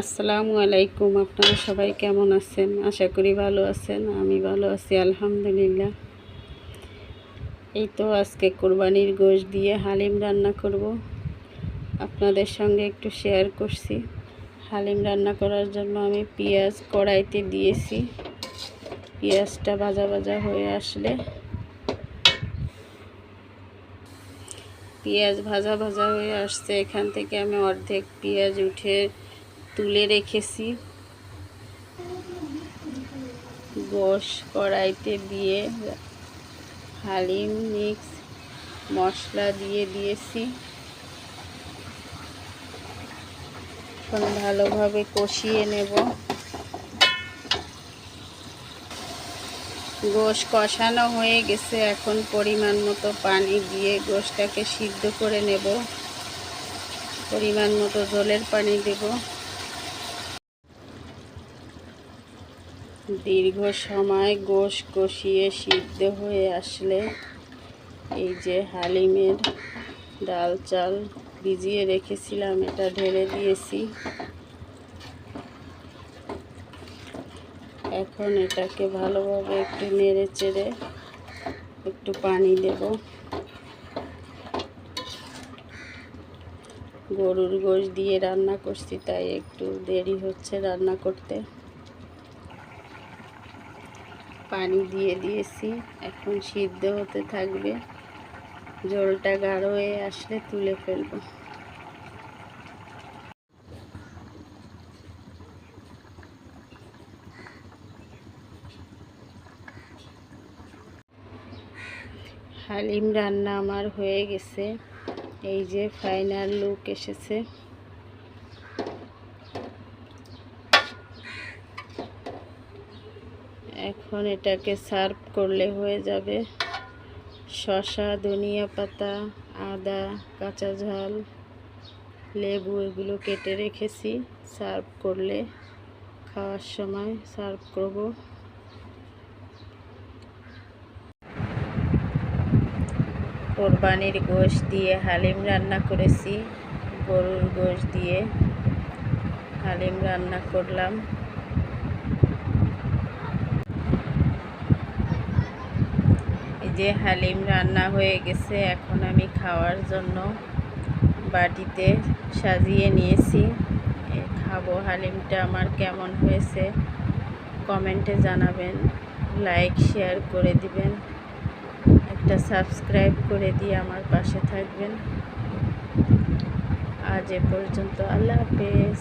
আসসালামু আলাইকুম, আপনারা সবাই কেমন আছেন? আশা করি ভালো আছেন, আমি ভালো আছি, আলহামদুলিল্লাহ। এই তো আজকে কোরবানির গোশ দিয়ে হালিম রান্না করব। আপনাদের সঙ্গে একটু শেয়ার করছি। হালিম রান্না করার জন্য আমি পেঁয়াজ কড়াইতে দিয়েছি। পেঁয়াজটা ভাজা ভাজা হয়ে আসলে পেঁয়াজ ভাজা ভাজা হয়ে আসছে, এখান থেকে আমি অর্ধেক পেঁয়াজ উঠে তুলে রেখেছি। গোশ কড়াইতে দিয়ে হালিম মিক্স মশলা দিয়ে দিয়েছি। এখন ভালোভাবে কষিয়ে নেব। গোশ কষানো হয়ে গেছে, এখন পরিমাণ মতো পানি দিয়ে গোশটাকে সিদ্ধ করে নেব। পরিমাণ মতো জলের পানি দেব। দীর্ঘ সময় গোশ কষিয়ে সিদ্ধ হয়ে আসলে এই যে হালিমের ডাল চাল ভিজিয়ে রেখেছিলাম, এটা ঢেলে দিয়েছি। এখন এটাকে ভালোভাবে একটু নেড়ে চেড়ে একটু পানি দেব। গরুর গোশ দিয়ে রান্না করছি, তাই একটু দেরি হচ্ছে রান্না করতে। পানি দিয়ে দিয়েছি, এখন সিদ্ধ হতে থাকবে। জলটা গাঢ় হয়ে আসলে তুলে ফেলব। হালিম রান্না আমার হয়ে গেছে। এই যে ফাইনাল লুক এসেছে। এখন এটাকে সার্ভ করলে হয়ে যাবে। শসা, ধনিয়া পাতা, আদা, কাঁচা ঝাল, লেবু এগুলো কেটে রেখেছি। সার্ভ করলে খাওয়ার সময় সার্ভ করব। কোরবানির গোশ দিয়ে হালিম রান্না করেছি। গরুর গোশ দিয়ে হালিম রান্না করলাম। যে হালিম রান্না হয়ে গেছে, এখন আমি খাওয়ার জন্য বাটিতে সাজিয়ে নিয়েছি। খাব। হালিমটা আমার কেমন হয়েছে কমেন্টে জানাবেন। লাইক, শেয়ার করে দিবেন। একটা সাবস্ক্রাইব করে দিয়ে আমার পাশে থাকবেন। আজ এ পর্যন্ত আল্লাহ হাফেজ।